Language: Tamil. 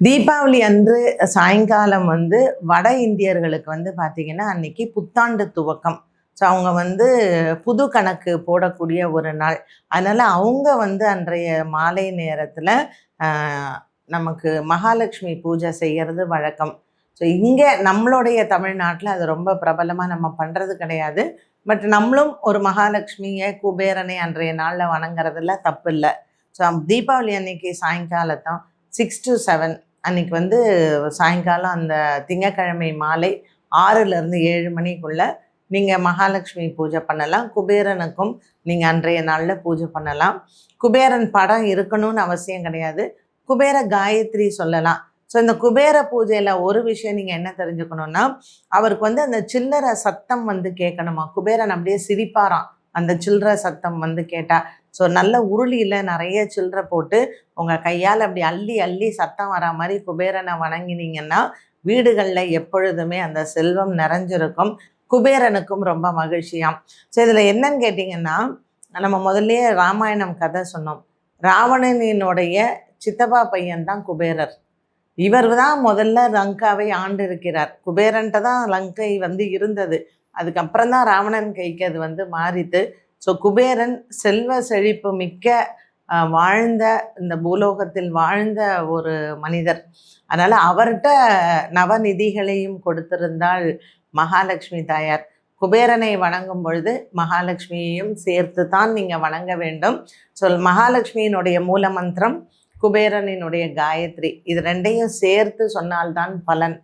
தீபாவளி அன்று சாயங்காலம் வந்து வட இந்தியர்களுக்கு வந்து பார்த்திங்கன்னா அன்னைக்கு புத்தாண்டு துவக்கம். ஸோ அவங்க வந்து புது கணக்கு போடக்கூடிய ஒரு நாள். அதனால் அவங்க வந்து அன்றைய மாலை நேரத்தில் நமக்கு மகாலட்சுமி பூஜை செய்கிறது வழக்கம். ஸோ இங்கே நம்மளுடைய தமிழ்நாட்டில் அது ரொம்ப பிரபலமாக நம்ம பண்ணுறது கிடையாது. பட் நம்மளும் ஒரு மகாலட்சுமியை குபேரனை அன்றைய நாளில் வணங்குறதுல தப்பு இல்லை ஸோ தீபாவளி அன்னைக்கு சாயங்காலத்தான் சிக்ஸ் டு செவன் அன்னைக்கு வந்து சாயங்காலம் அந்த திங்கக்கிழமை மாலை ஆறுலேருந்து ஏழு மணிக்குள்ள நீங்கள் மகாலட்சுமி பூஜை பண்ணலாம். குபேரனுக்கும் நீங்கள் அன்றைய நாளில் பூஜை பண்ணலாம். குபேரன் படம் இருக்கணும்னு அவசியம் கிடையாது. குபேர காயத்ரி சொல்லலாம். ஸோ இந்த குபேர பூஜையில் ஒரு விஷயம் நீங்கள் என்ன தெரிஞ்சுக்கணுன்னா அவருக்கு வந்து அந்த சில்லறை சத்தம் வந்து கேட்கணுமா? குபேரன் அப்படியே சிரிப்பாராம். அந்த சில்லறை சத்தம் வந்து கேட்டால் ஸோ நல்ல உருளியில் நிறைய சில்லறை போட்டு உங்கள் கையால் அப்படி அள்ளி அள்ளி சத்தம் வரா மாதிரி குபேரனை வணங்கினீங்கன்னா வீடுகளில் எப்பொழுதுமே அந்த செல்வம் நிறைஞ்சிருக்கும். குபேரனுக்கும் ரொம்ப மகிழ்ச்சியாம். ஸோ இதில் என்னன்னு கேட்டிங்கன்னா நம்ம முதல்லையே ராமாயணம் கதை சொன்னோம். ராவணனினுடைய சித்தப்பா பையன் தான் குபேரர். இவர் தான் முதல்ல லங்காவை ஆண்டிருக்கிறார். குபேரன்ட்ட தான் லங்கை வந்து இருந்தது. அதுக்கப்புறம் தான் ராவணன் கைக்கு அது வந்து மாறித்து ஸோ குபேரன் செல்வ செழிப்பு மிக்க வாழ்ந்த இந்த பூலோகத்தில் வாழ்ந்த ஒரு மனிதர். அதனால் அவர்கிட்ட நவநிதிகளையும் கொடுத்திருந்தாள் மகாலட்சுமி தாயார். குபேரனை வணங்கும் பொழுது மகாலட்சுமியையும் சேர்த்து தான் நீங்கள் வணங்க வேண்டும். சொல் மகாலட்சுமியினுடைய மூல மந்திரம் குபேரனினுடைய காயத்ரி. இது ரெண்டையும் சேர்த்து சொன்னால்தான் பலன்.